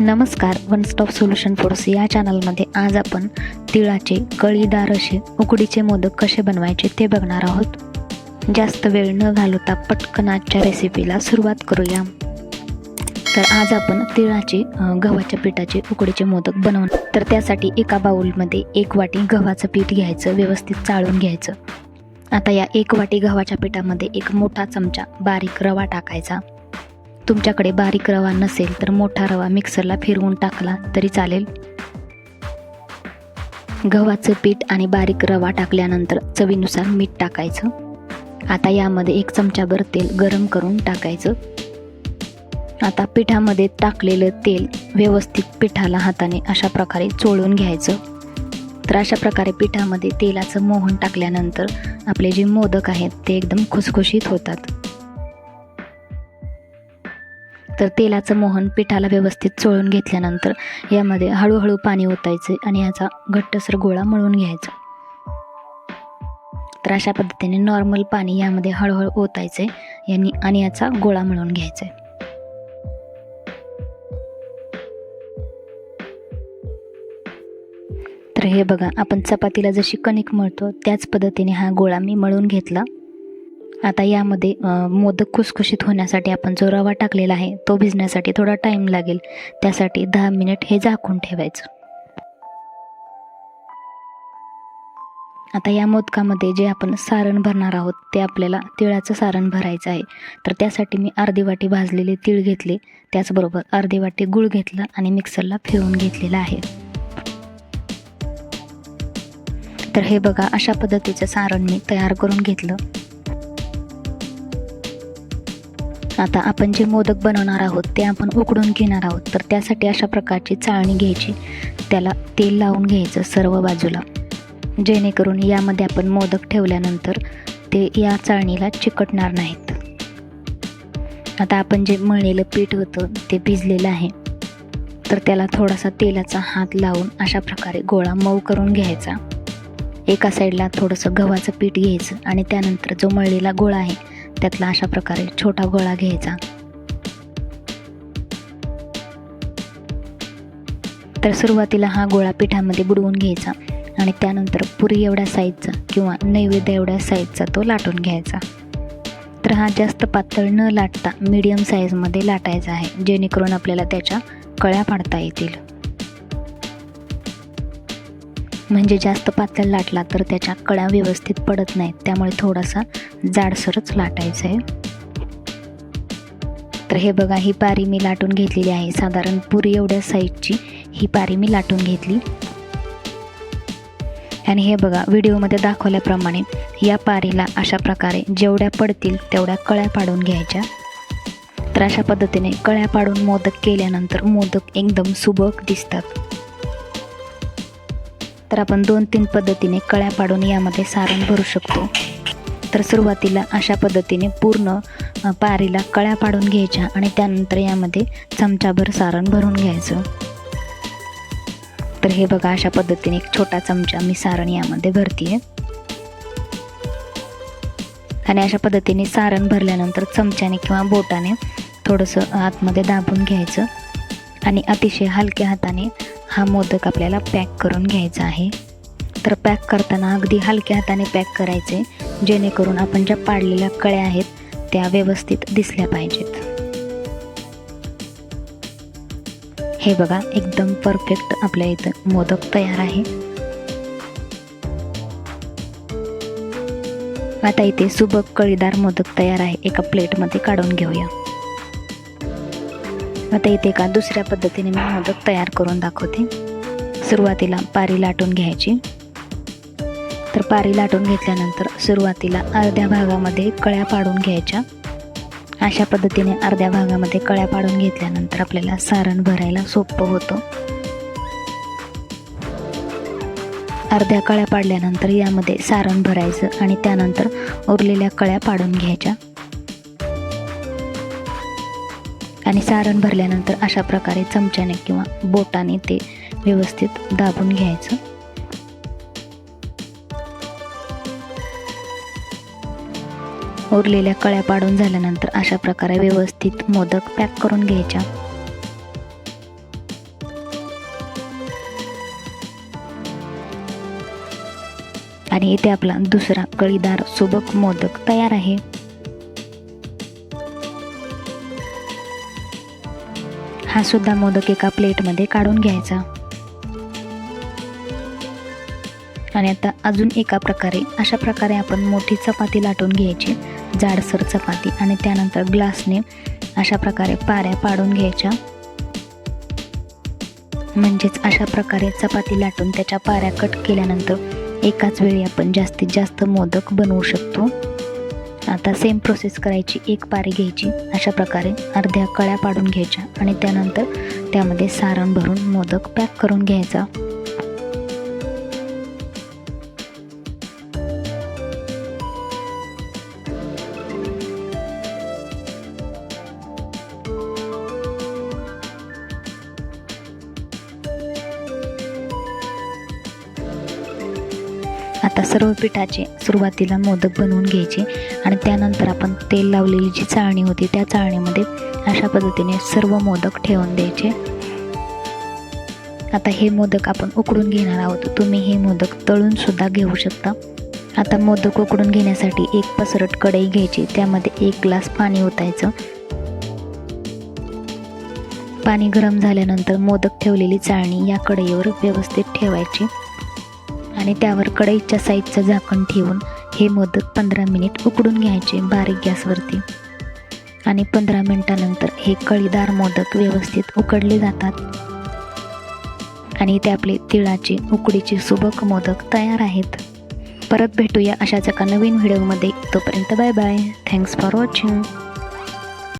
नमस्कार one stop solution force या चॅनलमध्ये आज आपण तिळाचे कळीदार असे उकडीचे मोदक कसे बनवायचे ते बघणार आहोत. जास्त वेळ न घालवता पटकन आजच्या रेसिपीला सुरुवात करूया. तर आज आपण तिळाचे गव्हाच्या पिठाचे उकडीचे मोदक बनवणार. तर त्यासाठी एका बाउलमध्ये एक वाटी गव्हाचं पीठ घ्यायचं व्यवस्थित चाळून घ्यायचं. आता या एक वाटी गव्हाच्या पिठामध्ये एक मोठा चमचा बारीक रवा टाकायचा. तुमच्याकडे बारीक रवा नसेल तर मोठा रवा मिक्सरला फिरवून टाकला तरी चालेल. गव्हाचं पीठ आणि बारीक रवा टाकल्यानंतर चवीनुसार मीठ टाकायचं. आता यामध्ये एक चमचाभर तेल गरम करून टाकायचं. आता पिठामध्ये टाकलेलं तेल व्यवस्थित पिठाला हाताने अशा प्रकारे चोळून घ्यायचं. तर अशा प्रकारे पिठामध्ये तेलाचं मोहन टाकल्यानंतर आपले जे मोदक आहेत ते एकदम खुसखुशीत होतात. तर तेलाचं मोहन पिठाला व्यवस्थित चोळून घेतल्यानंतर यामध्ये हळूहळू पाणी ओतायचे आणि याचा घट्टसर गोळा मळून घ्यायचा. तर अशा पद्धतीने नॉर्मल पाणी यामध्ये हळूहळू ओतायचे यांनी आणि याचा गोळा मळून घ्यायचा. आहे तर हे बघा आपण चपातीला जशी कणिक मळतो त्याच पद्धतीने हा गोळा मी मळून घेतला. आता यामध्ये मोदक खुसखुशीत होण्यासाठी आपण जो रवा टाकलेला आहे तो भिजण्यासाठी थोडा टाईम लागेल. त्यासाठी दहा मिनिट हे झाकून ठेवायचं. आता या मोदकामध्ये जे आपण सारण भरणार आहोत ते आपल्याला तिळाचं सारण भरायचं आहे. तर त्यासाठी मी अर्धी वाटी भाजलेले तीळ घेतले. त्याचबरोबर अर्धी वाटी गूळ घेतला आणि मिक्सरला फिरवून घेतलेला आहे. तर हे बघा अशा पद्धतीचं सारण मी तयार करून घेतलं. आता आपण जे मोदक बनवणार आहोत ते आपण उकडून घेणार आहोत. तर त्यासाठी अशा प्रकारची चाळणी घ्यायची. त्याला तेल लावून घ्यायचं सर्व बाजूला. जेणेकरून यामध्ये आपण मोदक ठेवल्यानंतर ते या चाळणीला चिकटणार नाहीत. आता आपण जे मळलेलं पीठ होतं ते भिजलेलं आहे. तर त्याला थोडासा तेलाचा हात लावून अशा प्रकारे गोळा मऊ करून घ्यायचा. एका साईडला थोडंसं गव्हाचं पीठ घ्यायचं आणि त्यानंतर जो मळलेला गोळा आहे त्यातला अशा प्रकारे छोटा गोळा घ्यायचा. तर सुरुवातीला हा गोळा पिठामध्ये बुडवून घ्यायचा आणि त्यानंतर पुरी एवढ्या साईजचा किंवा नैवेद्य एवढ्या साईजचा तो लाटून घ्यायचा. तर हा जास्त पातळ न लाटता मीडियम साईजमध्ये लाटायचा आहे जेणेकरून आपल्याला त्याच्या कळ्या पाडता येतील. म्हणजे जास्त पातळ लाटला तर त्याच्या कळ्या व्यवस्थित पडत नाहीत. त्यामुळे थोडासा जाडसरच लाटायचं आहे तर हे बघा ही पारी मी लाटून घेतलेली आहे. साधारण पुरी एवढ्या साईजची ही पारी मी लाटून घेतली. आणि हे बघा व्हिडिओमध्ये दाखवल्याप्रमाणे या पारीला अशा प्रकारे जेवढ्या पडतील तेवढ्या कळ्या पाडून घ्यायच्या. तर अशा पद्धतीने कळ्या पाडून मोदक केल्यानंतर मोदक एकदम सुबक दिसतात. तर आपण दोन तीन पद्धतीने कळ्या पाडून यामध्ये सारण भरू शकतो. तर सुरुवातीला अशा पद्धतीने पूर्ण पारीला कळ्या पाडून घ्यायच्या आणि त्यानंतर यामध्ये चमचाभर सारण भरून घ्यायचं. तर हे बघा अशा पद्धतीने एक छोटा चमचा मी सारण यामध्ये भरतीये. आणि अशा पद्धतीने सारण भरल्यानंतर चमच्याने किंवा बोटाने थोडंसं आतमध्ये दाबून घ्यायचं. आणि अतिशय हलक्या हाताने हा मोदक आपल्याला पॅक करून घ्यायचा आहे. तर पॅक करताना अगदी हलक्या हाताने पॅक करायचे जेणेकरून आपण ज्या पाडलेल्या कळ्या आहेत त्या व्यवस्थित दिसल्या पाहिजेत. हे बघा एकदम परफेक्ट आपल्या इथं मोदक तयार आहे. आता इथे सुबक कळीदार मोदक तयार आहे एका प्लेटमध्ये काढून घेऊया. आता इथे एका दुसऱ्या पद्धतीने मी मोदक तयार करून दाखवते. सुरुवातीला पारी लाटून घ्यायची. तर पारी लाटून घेतल्यानंतर सुरुवातीला अर्ध्या भागामध्ये कळ्या पाडून घ्यायच्या. अशा पद्धतीने अर्ध्या भागामध्ये कळ्या पाडून घेतल्यानंतर आपल्याला सारण भरायला सोपं होतं. अर्ध्या कळ्या पाडल्यानंतर यामध्ये सारण भरायचं आणि त्यानंतर उरलेल्या कळ्या पाडून घ्यायच्या. आणि सारण भरल्यानंतर अशा प्रकारे चमच्याने किंवा बोटाने ते व्यवस्थित दाबून घ्यायचं. उरलेल्या कळ्या पाडून झाल्यानंतर अशा प्रकारे व्यवस्थित मोदक पॅक करून घ्यायच्या. आणि इथे आपला दुसरा कळीदार सुबक मोदक तयार आहे. हा सुद्धा मोदक एका प्लेटमध्ये काढून घ्यायचा. आणि आता अजून एका प्रकारे अशा प्रकारे आपण मोठी चपाती लाटून घ्यायची जाडसर चपाती. आणि त्यानंतर ग्लासने अशा प्रकारे पाऱ्या पाडून घ्यायच्या. म्हणजेच अशा प्रकारे चपाती लाटून त्याच्या पाऱ्या कट केल्यानंतर एकाच वेळी आपण जास्तीत जास्त मोदक बनवू शकतो. आता सेम प्रोसेस करायची एक पारी घ्यायची. अशा प्रकारे अर्ध्या कळ्या पाडून घ्यायच्या. आणि त्यानंतर त्यामध्ये सारण भरून मोदक पॅक करून घ्यायचा. आता सर्व पिठाचे सुरुवातीला मोदक बनवून घ्यायचे आणि त्यानंतर आपण तेल लावलेली जी चाळणी होती त्या चाळणीमध्ये अशा पद्धतीने सर्व मोदक ठेवून द्यायचे. आता हे मोदक आपण उकडून घेणार आहोत. तुम्ही हे मोदक तळून सुद्धा घेऊ शकता. आता मोदक उकडून घेण्यासाठी एक पसरट कढई घ्यायची त्यामध्ये एक ग्लास पाणी ओतायचं. पाणी गरम झाल्यानंतर मोदक ठेवलेली चाळणी या कढईवर व्यवस्थित ठेवायची. आणि त्यावर कढईच्या साईजचं झाकण ठेवून हे मोदक पंधरा मिनिट उकडून घ्यायचे बारीक गॅसवरती. आणि पंधरा मिनटानंतर हे कळीदार मोदक व्यवस्थित उकडले जातात. आणि ते आपले तिळाचे उकडीचे सुबक मोदक तयार आहेत. परत भेटूया अशाच एका नवीन व्हिडिओमध्ये. तोपर्यंत bye bye. Thanks for watching